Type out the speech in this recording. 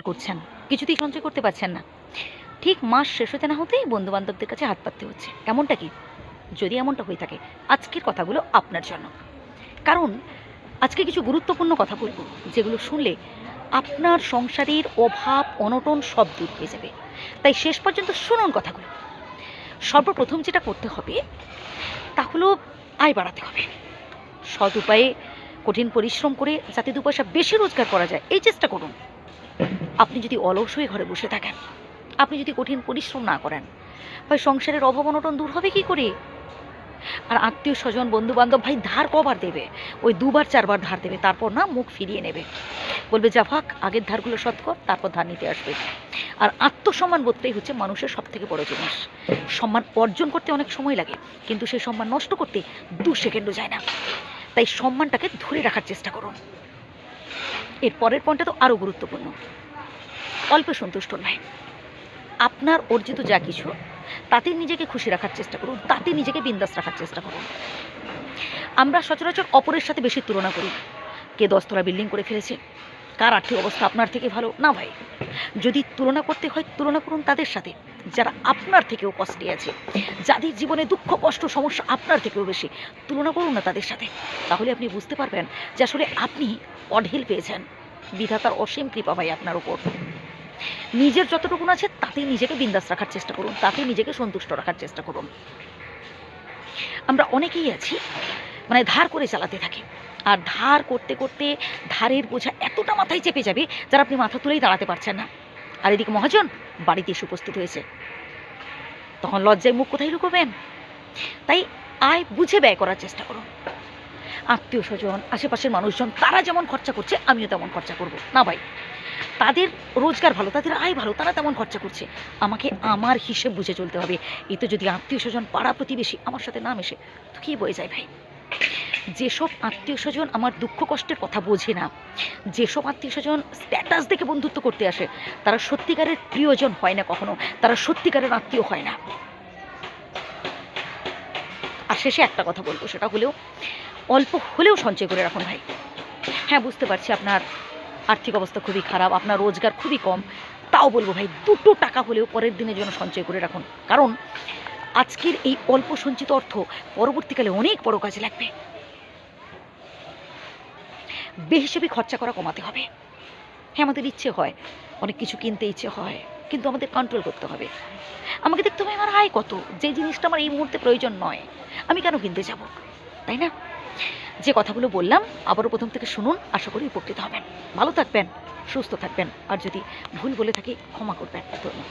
করছেন, কিছুতেই সঞ্চয় করতে পারছেন না। ঠিক মাস শেষ হতে না হতেই বন্ধু বান্ধবদের কাছে হাত পাততে হচ্ছে। এমনটা কি? যদি এমনটা হয়ে থাকে, আজকের কথাগুলো আপনার জন্য। কারণ, আজকে কিছু গুরুত্বপূর্ণ কথা বলব, যেগুলো শুনলে আপনার সংসারের অভাব, অনটন সব দূর হয়ে যাবে। তাই শেষ পর্যন্ত শুনুন কথাগুলো। সর্বপ্রথম যেটা করতে হবে, তা হলো আয় বাড়াতে হবে। সৎ উপায়ে কঠিন পরিশ্রম করে যাতে দু পয়সা বেশি রোজগার করা যায়, এই চেষ্টা করুন। আপনি যদি অলস হয়ে ঘরে বসে থাকেন, আপনি যদি কঠিন পরিশ্রম না করেন, ভাই সংসারের অভাব অনটন দূর হবে কি করে? আর আত্মীয় স্বজন বন্ধু বান্ধব ভাই ধার কবার দেবে? ওই দুবার, চারবার ধার দেবে, তারপর না মুখ ফিরিয়ে নেবে। বলবে, যা ভাগ, আগের ধারগুলো শোধ কর, তারপর ধার নিতে আসবে। আর আত্মসম্মান বোধটাই হচ্ছে মানুষের সব থেকে বড় জিনিস। সম্মান অর্জন করতে অনেক সময় লাগে, কিন্তু সেই সম্মান নষ্ট করতে দু সেকেন্ডও যায় না। তাই সম্মানটাকে ধরে রাখার চেষ্টা করুন। এর পরের পয়েন্টটা তো আরও গুরুত্বপূর্ণ। অল্প সন্তুষ্ট নয়। আপনার অর্জিত যা কিছু তাতে নিজেকে খুশি রাখার চেষ্টা করুন তাতে নিজেকে বিন্দাস রাখার চেষ্টা করুন। আমরা সচরাচর অপরের সাথে বেশি তুলনা করি। কে দশতলা বিল্ডিং করে ফেলেছে, কার আর্থিক অবস্থা আপনার থেকে ভালো? না ভাই। যদি তুলনা করতে হয়, তুলনা করুন তাদের সাথে, যারা আপনার থেকেও কষ্টে আছে। যাদের জীবনে দুঃখ, কষ্ট, সমস্যা আপনার থেকেও বেশি, তুলনা করুন না তাদের সাথে। তাহলে আপনি বুঝতে পারবেন যে আসলে আপনি অঢেল পেয়েছেন। বিধাতার অসীম কৃপা ভাই আপনার উপর। নিজের যতটুকুন আছে তাতেই নিজেকে বিন্দাস রাখার চেষ্টা করুন, তাতেই নিজেকে সন্তুষ্ট রাখার চেষ্টা করুন। আমরা অনেকেই আছি মানে ধার করে চালাতে থাকি। আর ধার করতে করতে ধারের বোঝা এতটা মাথায় চেপে যাবে, যারা আপনি মাথা তুলেই দাঁড়াতে পারছেন না। আর এদিকে মহাজন বাড়িতে এসে উপস্থিত হয়েছে। তখন লজ্জায় মুখ কোথায় লুকোবেন? তাই আয় বুঝে ব্যয় করার চেষ্টা করুন। আত্মীয় স্বজন, আশেপাশের মানুষজন, তারা যেমন খরচা করছে, আমিও তেমন খরচা করব। না ভাই। তাদের রোজগার ভালো, তাদের আয় ভালো, তারা তেমন খরচা করছে। আমাকে আমার হিসেব বুঝে চলতে হবে। এতে যদি আত্মীয় স্বজন পাড়া প্রতিবেশী আমার সাথে না মেশে, তো কী বয়ে যায় ভাই? যেসব আত্মীয় স্বজন আমার দুঃখ কষ্টের কথা বোঝে না, যেসব আত্মীয় স্বজন স্ট্যাটাস দেখে বন্ধুত্ব করতে আসে, তারা সত্যিকারের প্রিয়জন হয় না কখনো, তারা সত্যিকারের আত্মীয় হয় না। আর শেষে একটা কথা বলব, সেটা হলেও, অল্প হলেও সঞ্চয় করে রাখুন ভাই। হ্যাঁ বুঝতে পারছি আপনার আর্থিক অবস্থা খুবই খারাপ, আপনার রোজগার খুবই কম। তাও বলব ভাই, দুটো টাকা হলেও পরের দিনের জন্য সঞ্চয় করে রাখুন। কারণ আজকের এই অল্প সঞ্চিত অর্থ পরবর্তীকালে অনেক বড় কাজে লাগবে। বেহিসেবি খরচা করা কমাতে হবে। হ্যাঁ আমাদের ইচ্ছে হয়, অনেক কিছু কিনতে ইচ্ছে হয়, কিন্তু আমাদের কন্ট্রোল করতে হবে। আমাকে দেখতে হবে আমার আয় কত, যে জিনিসটা আমার এই মুহূর্তে প্রয়োজন নয়, আমি কেন কিনতে যাব, তাই না? যে কথাগুলো বললাম, আবারও প্রথম থেকে শুনুন, আশা করি উপকৃত হবেন। ভালো থাকবেন, সুস্থ থাকবেন, আর যদি ভুল বলে থাকি, ক্ষমা করবেন। ধন্যবাদ।